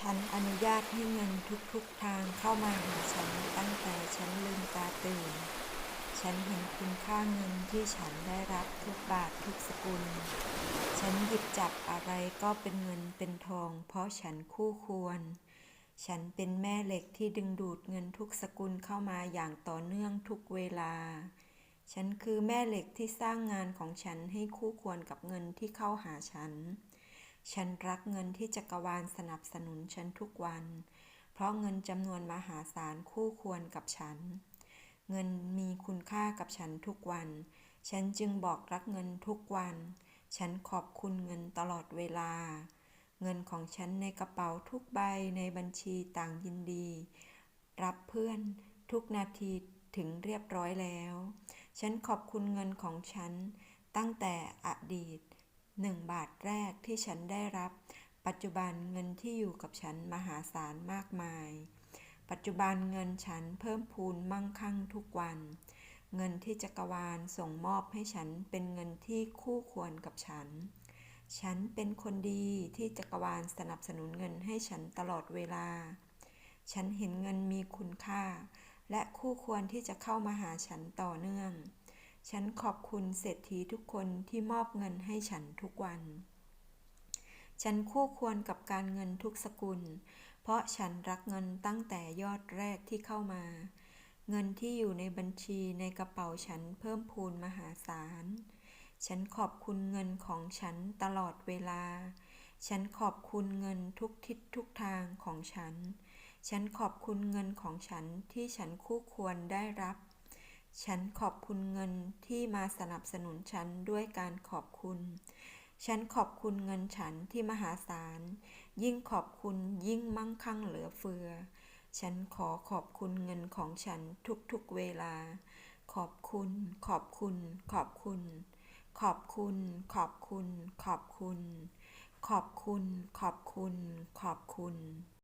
ฉันอนุญาตให้เงินทุกๆทางเข้ามาหาฉันตั้งแต่ฉันลืมตาตื่น ฉันเห็นคุณค่าเงินที่ฉันได้รับทุกบาททุกสกุล ฉันหยิบจับอะไรก็เป็นเงินเป็นทอง เพราะฉันคู่ควร ฉันเป็นแม่เหล็กที่ดึงดูดเงินทุกสกุลเข้ามาอย่างต่อเนื่องทุกเวลา ฉันคือแม่เหล็กที่สร้างงานของฉันให้คู่ควรกับเงินที่เข้าหาฉัน ฉันรักเงินที่จักรวาลสนับสนุนฉันทุกวัน เพราะเงินจำนวนมหาศาลคู่ควรกับฉัน เงินมีคุณค่ากับฉันทุกวัน ฉันจึงบอกรักเงินทุกวัน ฉันขอบคุณเงินตลอดเวลา เงินของฉันในกระเป๋าทุกใบในบัญชีต่างยินดี รับเพื่อนทุกนาทีถึงเรียบร้อยแล้ว ฉันขอบคุณเงินของฉันตั้งแต่อดีต หนึ่งบาทแรกที่ฉันได้รับ ปัจจุบันเงินที่อยู่กับฉันมหาศาลมากมาย ปัจจุบันเงินฉันเพิ่มพูนมั่งคั่งทุกวัน เงินที่จักรวาลส่งมอบให้ฉันเป็นเงินที่คู่ควรกับฉัน ฉันเป็นคนดีที่จักรวาลสนับสนุนเงินให้ฉันตลอดเวลา ฉันเห็นเงินมีคุณค่า และคู่ควรที่จะเข้ามาหาฉันต่อเนื่อง ฉันขอบคุณเศรษฐีทุกคนที่มอบเงินให้ฉันทุกวัน ฉันคู่ควรกับการเงินทุกสกุล เพราะฉันรักเงินตั้งแต่ยอดแรกที่เข้ามา เงินที่อยู่ในบัญชีในกระเป๋าฉันเพิ่มพูนมหาศาล ฉันขอบคุณเงินของฉันตลอดเวลา ฉันขอบคุณเงินทุกทิศทุกทางของฉัน ฉันขอบคุณเงินของฉันที่ฉันคู่ควรได้รับ ฉันขอบคุณเงินที่มาสนับสนุนฉันด้วยการขอบคุณ ฉันขอบคุณเงินฉันที่มหาศาล ยิ่งขอบคุณยิ่งมั่งคั่งเหลือเฟือ ฉันขอขอบคุณเงินของฉันทุกๆเวลา ขอบคุณ ขอบคุณ ขอบคุณ ขอบคุณ ขอบคุณ ขอบคุณ ขอบคุณ ขอบคุณ ขอบคุณ